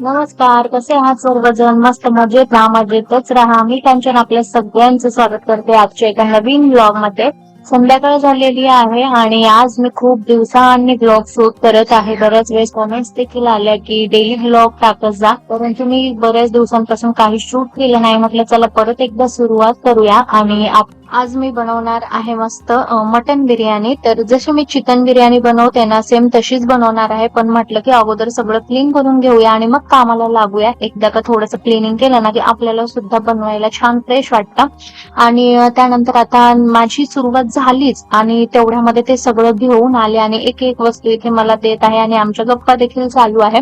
नमस्कार कसे आहात सर्वजण? मस्त मजेत ना मजेतच राहा. मी कांचन आपल्या सगळ्यांचं स्वागत करते आजच्या एका नवीन ब्लॉगमध्ये संध्याकाळ झालेली आहे आणि आज मी खूप दिवसांनी ब्लॉग शूट करत आहे. बऱ्याच वेळेस कमेंट्स देखील आल्या की डेली ब्लॉग टाकत जा. परंतु मी बऱ्याच दिवसांपासून काही शूट केलं नाही. म्हटलं चला परत एकदा सुरुवात करूया आणि आज मी बनवणार आहे मस्त मटन बिर्याणी. तर जशी मी चिकन बिर्याणी बनवते ना सेम तशीच बनवणार आहे. पण म्हटलं की अगोदर सगळं क्लीन करून घेऊया आणि मग कामाला लागूया. एकदा का थोडंसं क्लिनिंग केलं ना की आपल्याला सुद्धा बनवायला छान फ्रेश वाटतं. आणि त्यानंतर आता माझी सुरुवात झालीच आणि तेवढ्यामध्ये ते सगळं घेऊन आले आणि एक एक वस्तू इथे मला देत आहे आणि आमच्या गप्पा देखील चालू आहे.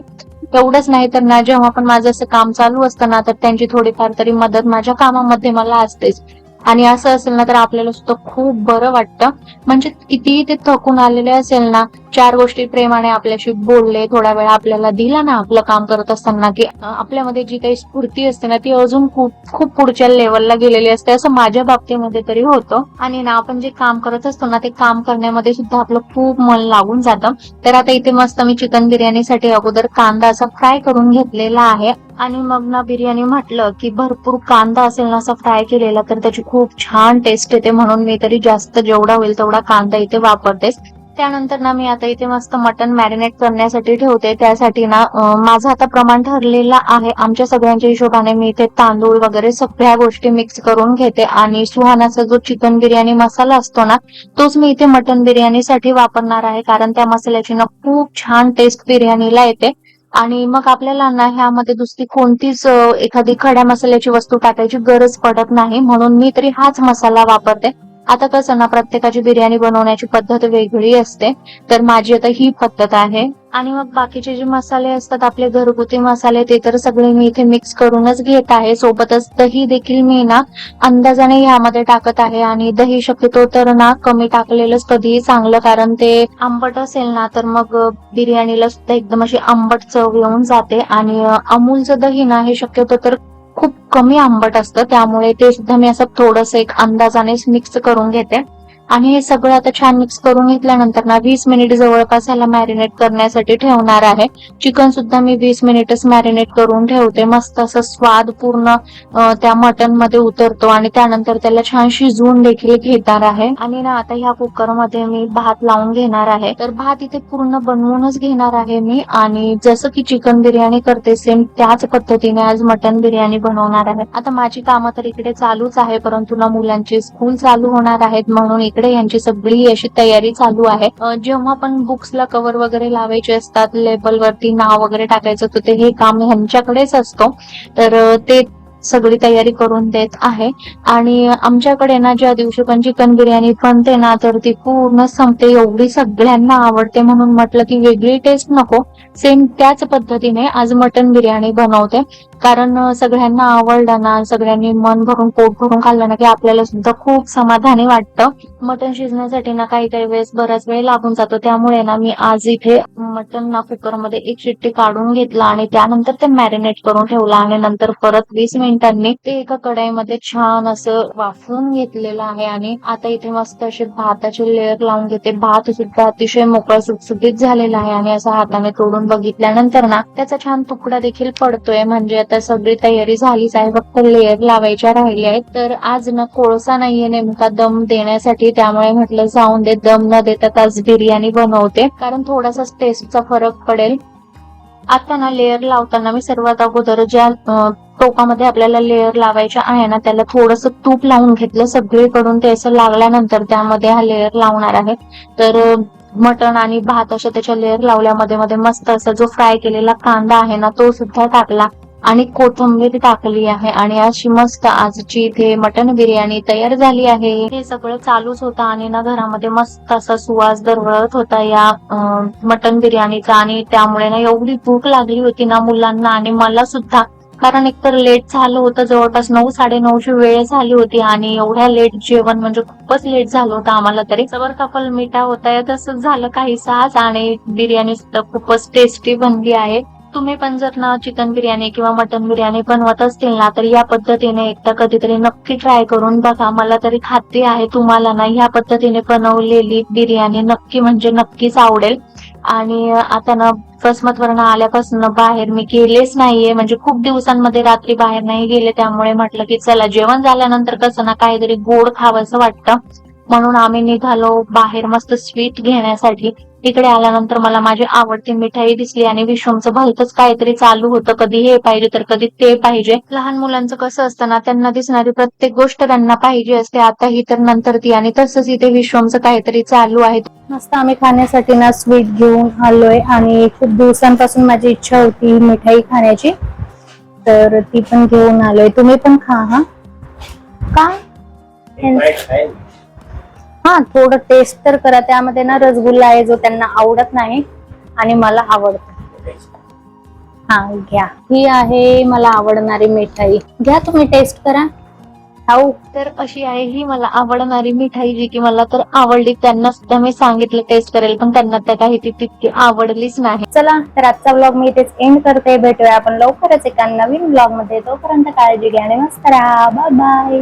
तेवढंच नाही तर ना जेव्हा पण माझं असं काम चालू असतं ना तर त्यांची थोडीफार तरी मदत माझ्या कामामध्ये मला असतेच. आणि असं असेल ना तर आपल्याला सुद्धा खूप बरं वाटतं. म्हणजे कितीही ते थकून आलेले असेल ना चार गोष्टी प्रेमाने आपल्याशी बोलले थोडा वेळ आपल्याला दिला ना आपलं काम करत असताना की आपल्यामध्ये जी काही स्फूर्ती असते ना ती अजून खूप खूप पुढच्या लेवलला गेलेली असते. असं माझ्या बाबतीमध्ये तरी होतं. आणि ना आपण जे काम करत असतो ना ते काम करण्यामध्ये सुद्धा आपलं खूप मन लागून जातं. तर आता इथे मस्त मी चिकन बिर्याणीसाठी अगोदर कांदा असा फ्राय करून घेतलेला आहे. आणि मग ना बिर्याणी म्हटलं की भरपूर कांदा असेल ना असा फ्राय केलेला तर त्याची खूप छान टेस्ट येते म्हणून मी तरी जास्त जेवढा होईल तेवढा कांदा इथे वापरतेच. त्यानंतर ना मी आता इथे मस्त मटन मॅरिनेट करण्यासाठी ठेवते. त्यासाठी ना माझं आता प्रमाण ठरलेलं आहे. आमच्या सगळ्यांच्या हिशोबाने मी इथे तांदूळ वगैरे सगळ्या गोष्टी मिक्स करून घेते. आणि सुहानाचा जो चिकन बिर्याणी मसाला असतो ना तोच मी इथे मटन बिर्याणीसाठी वापरणार आहे. कारण त्या मसाल्याची ना खूप छान टेस्ट बिर्याणीला येते. आणि मग आपल्याला ना ह्यामध्ये दुसरी कोणतीच एखादी खड्या मसाल्याची वस्तू टाकायची गरज पडत नाही. म्हणून मी तरी हाच मसाला वापरते. आता कसं ना प्रत्येकाची बिर्याणी बनवण्याची पद्धत वेगळी असते. तर माझी आता ही पद्धत आहे. आणि मग बाकीचे जे मसाले असतात आपले घरगुती मसाले ते तर सगळे मी इथे मिक्स करूनच घेत आहे. सोबतच दही देखील मी ना अंदाजाने ह्यामध्ये टाकत आहे. आणि दही शक्यतो तर ना कमी टाकलेलंच कधीही चांगलं कारण ते आंबट असेल ना तर मग बिर्याणीला सुद्धा एकदम अशी आंबट चव येऊन जाते. आणि अमूलचं दही ना हे शक्यतो तर कमी आंबट असतं त्यामुळे ते सुद्धा मी असं थोडस एक अंदाजाने मिक्स करून घेते. आणि हे सगळं आता छान मिक्स करून घेतल्यानंतर ना वीस मिनिट जवळपास ह्याला मॅरिनेट करण्यासाठी ठेवणार आहे. चिकन सुद्धा मी वीस मिनिटच मॅरिनेट करून ठेवते. मस्त असं स्वाद पूर्ण त्या मटनमध्ये उतरतो आणि त्यानंतर त्याला छान शिजवून देखील घेणार आहे. आणि ना आता ह्या कुकरमध्ये मी भात लावून घेणार आहे. तर भात इथे पूर्ण बनवूनच घेणार आहे मी. आणि जसं की चिकन बिर्याणी करते सेम त्याच पद्धतीने आज मटन बिर्याणी बनवणार आहे. आता माझी कामं तर इकडे चालूच आहे परंतु ना मुलांची स्कूल चालू होणार आहेत म्हणून इकडे यांची सगळी अशी तयारी चालू आहे. जेव्हा पण बुक्सला कव्हर वगैरे लावायचे असतात लेबल वरती नाव वगैरे टाकायचं तर ते हे काम ह्यांच्याकडेच असतो. तर ते सगळी तयारी करून देत आहे. आणि आमच्याकडे ना ज्या दिवशी पण चिकन बिर्याणी बनते ना तर ती पूर्ण संपते. एवढी सगळ्यांना आवडते म्हणून म्हटलं की वेगळी टेस्ट नको. सेम त्याच पद्धतीने आज मटन बिर्याणी बनवते. कारण सगळ्यांना आवडलं ना सगळ्यांनी मन भरून पोट भरून खाल्लं ना की आपल्याला सुद्धा खूप समाधानी वाटतं. मटन शिजण्यासाठी ना काही काही वेळेस बराच वेळ लागून जातो. त्यामुळे ना मी आज इथे मटन ना कुकरमध्ये एक शिट्टी काढून घेतला आणि त्यानंतर ते मॅरिनेट करून ठेवलं आणि नंतर परत वीस मिनिटांनी ते एका कढाईमध्ये छान असं वाफवून घेतलेलं आहे. आणि आता इथे मस्त असे भाताचे लेअर लावून घेते. भात सुद्धा अतिशय मोकळा सुटसुटीत झालेला आहे आणि असं हाताने तोडून बघितल्यानंतर ना त्याचा छान तुकडा देखील पडतोय. म्हणजे आता सगळी तयारी झालीच आहे. फक्त लेअर लावायच्या राहिल्या आहेत. तर आज ना कोळसा नाहीये नेमका दम देण्यासाठी. त्यामुळे म्हटलं जाऊन दे. दम न देता आज बिर्याणी बनवते. कारण थोडासा टेस्ट टेस्टचा फरक पडेल. आता ना लेअर लावताना मी सर्वात अगोदर ज्या टोपामध्ये आपल्याला लेअर लावायच्या आहे ना त्याला थोडस तूप लावून घेतलं सगळीकडून ते असं लागल्यानंतर त्यामध्ये हा लेअर लावणार आहे. तर मटण आणि भात अशा त्याच्या लेअर लावल्यामध्ये मध्ये मस्त असा जो फ्राय केलेला कांदा आहे ना तो सुद्धा टाकला. आणि कोथिंबीर टाकली आहे आणि अशी मस्त आजची इथे मटन बिर्याणी तयार झाली आहे. हे सगळं चालूच होतं आणि ना घरामध्ये मस्त असा सुवास दरवळत होता या मटन बिर्याणीचा आणि त्यामुळे ना एवढी भूक लागली होती ना मुलांना आणि मला सुद्धा. कारण एकतर लेट झालं होतं जवळपास नऊ साडे नऊची वेळ झाली होती आणि एवढ्या लेट जेवण म्हणजे खूपच लेट झालं होतं आम्हाला तरी. सबर कपल मिठा होता तसंच झालं काही आज आणि बिर्याणी सुद्धा खूपच टेस्टी बनली आहे. तुम्ही पण जर ना चिकन बिर्याणी किंवा मटन बिर्याणी बनवत असतील ना तर या पद्धतीने एकदा कधीतरी नक्की ट्राय करून बघा. मला तरी खात्री आहे तुम्हाला ना या पद्धतीने बनवलेली बिर्याणी नक्की म्हणजे नक्कीच आवडेल. आणि आता ना वरनं आल्यापासून बाहेर मी गेलेच नाहीये. म्हणजे खूप दिवसांमध्ये रात्री बाहेर नाही गेले त्यामुळे म्हटलं की चला जेवण झाल्यानंतर कसं ना काहीतरी गोड खावंसं वाटतं. म्हणून आम्ही निघालो बाहेर मस्त स्वीट घेण्यासाठी. इकडे आल्यानंतर मला माझी आवडती मिठाई दिसली आणि विश्वमचं भलतच काहीतरी चालू होतं. कधी हे पाहिजे तर कधी ते पाहिजे. लहान मुलांचं कसं असतं ना त्यांना दिसणारी प्रत्येक गोष्ट त्यांना पाहिजे असते. आता ही तर नंतर ती आणि तसंच इथे विश्वमचं काहीतरी चालू आहे. मस्त आम्ही खाण्यासाठी ना स्वीट घेऊन आलोय आणि खूप दिवसांपासून माझी इच्छा होती मिठाई खाण्याची. तर ती पण घेऊन आलोय. तुम्ही पण खा हा? का? हा थोडं टेस्ट तर करा. त्यामध्ये ना रसगुल्ला आहे जो त्यांना आवडत नाही आणि मला आवडतो. हा घ्या. ही आहे मला आवडणारी मिठाई. घ्या तुम्ही टेस्ट करा. खाऊ तर अशी आहे ही मला आवडणारी मिठाई जी की मला तर आवडली. त्यांना सुद्धा मी सांगितलं टेस्ट करेल पण त्यांना त्या काही ती तितकी आवडलीच नाही. चला तर आजचा ब्लॉग मी इथेच एंड करते. भेटूया आपण लवकरच एका नवीन ब्लॉगमध्ये. तोपर्यंत काळजी घ्या. राहा बाय बाय